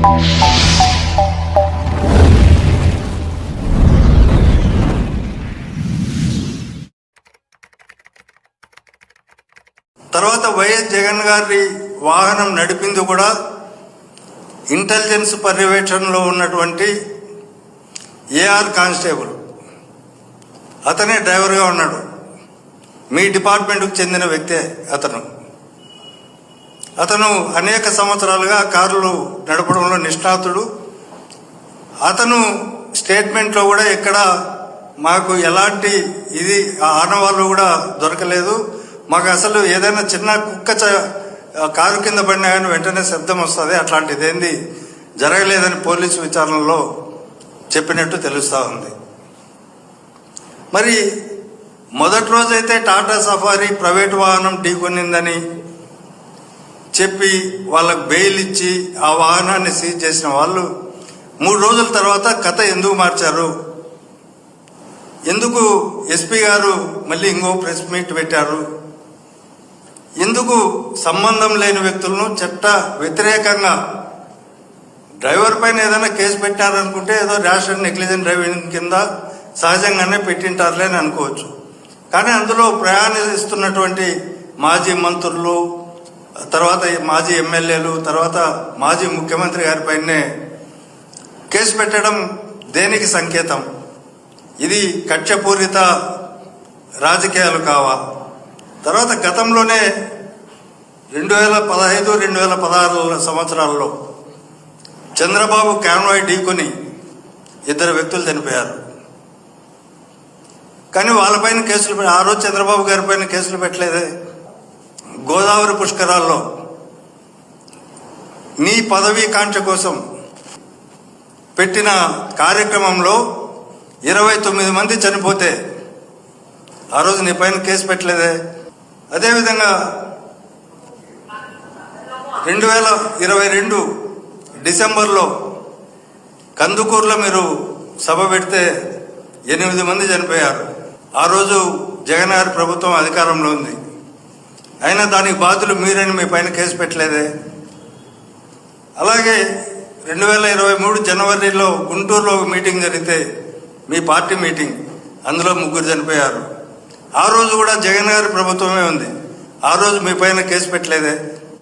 తర్వాత వైఎస్ జగన్ గారి వాహనం నడిపింది కూడా ఇంటెలిజెన్స్ పర్యవేక్షణలో ఉన్నటువంటి ఏఆర్ కానిస్టేబుల్. అతనే డ్రైవర్గా ఉన్నాడు. మీ డిపార్ట్మెంట్కు చెందిన వ్యక్తే అతను. అతను అనేక సంవత్సరాలుగా కారులు నడపడంలో నిష్ణాతుడు. అతను స్టేట్మెంట్లో కూడా ఎక్కడ మాకు ఎలాంటి ఇది ఆ ఆనవాళ్ళు కూడా దొరకలేదు. మాకు అసలు ఏదైనా చిన్న కుక్క చ- కారు కింద పడినా కానీ వెంటనే శబ్దం వస్తుంది. అట్లాంటిది ఏంది జరగలేదని పోలీసు విచారణలో చెప్పినట్టు తెలుస్తూ ఉంది. మరి మొదటి రోజైతే టాటా సఫారీ ప్రైవేట్ వాహనం ఢీకొనిందని చెప్పి వాళ్ళకు బెయిల్ ఇచ్చి ఆ వాహనాన్ని సీజ్ చేసిన వాళ్ళు మూడు రోజుల తర్వాత కథ ఎందుకు మార్చారు? ఎందుకు ఎస్పీ గారు మళ్ళీ ఇంకో ప్రెస్ మీట్ పెట్టారు? ఎందుకు సంబంధం లేని వ్యక్తులను చట్ట వ్యతిరేకంగా డ్రైవర్ పైన ఏదైనా కేసు పెట్టారనుకుంటే ఏదో ర్యాష్ అండ్ నెగ్లిజెంట్ డ్రైవింగ్ కింద సహజంగానే పెట్టింటారులే అని అనుకోవచ్చు. కానీ అందులో ప్రయాణిస్తున్నటువంటి మాజీ మంత్రులు తర్వాత మాజీ ఎమ్మెల్యేలు తర్వాత మాజీ ముఖ్యమంత్రి గారి పైనే కేసు పెట్టడం దేనికి సంకేతం? ఇది కక్షపూరిత రాజకీయాలు కావా? తర్వాత గతంలోనే రెండు వేల పదహైదు రెండు వేల పదహారు సంవత్సరాల్లో చంద్రబాబు క్యాన్వాయ్ ఢీకొని ఇద్దరు వ్యక్తులు చనిపోయారు. కానీ వాళ్ళపైన కేసులు ఆ రోజు చంద్రబాబు గారి పైన కేసులు పెట్టలేదే. గోదావరి పుష్కరాల్లో నీ పదవీ కాంక్ష కోసం పెట్టిన కార్యక్రమంలో ఇరవై తొమ్మిది మంది చనిపోతే ఆ రోజు నీ పైన కేసు పెట్టలేదే? అదేవిధంగా రెండు వేల ఇరవై రెండు డిసెంబర్లో కందుకూరులో మీరు సభ పెడితే ఎనిమిది మంది చనిపోయారు. ఆ రోజు జగన్ గారి ప్రభుత్వం అధికారంలో ఉంది. అయినా దానికి బాధ్యులు మీరని మీ పైన కేసు పెట్టలేదే? అలాగే రెండు వేల ఇరవై మూడు జనవరిలో గుంటూరులో ఒక మీటింగ్ జరిగితే మీ పార్టీ మీటింగ్ అందులో ముగ్గురు చనిపోయారు. ఆ రోజు కూడా జగన్ గారి ప్రభుత్వమే ఉంది. ఆ రోజు మీ పైన కేసు పెట్టలేదే?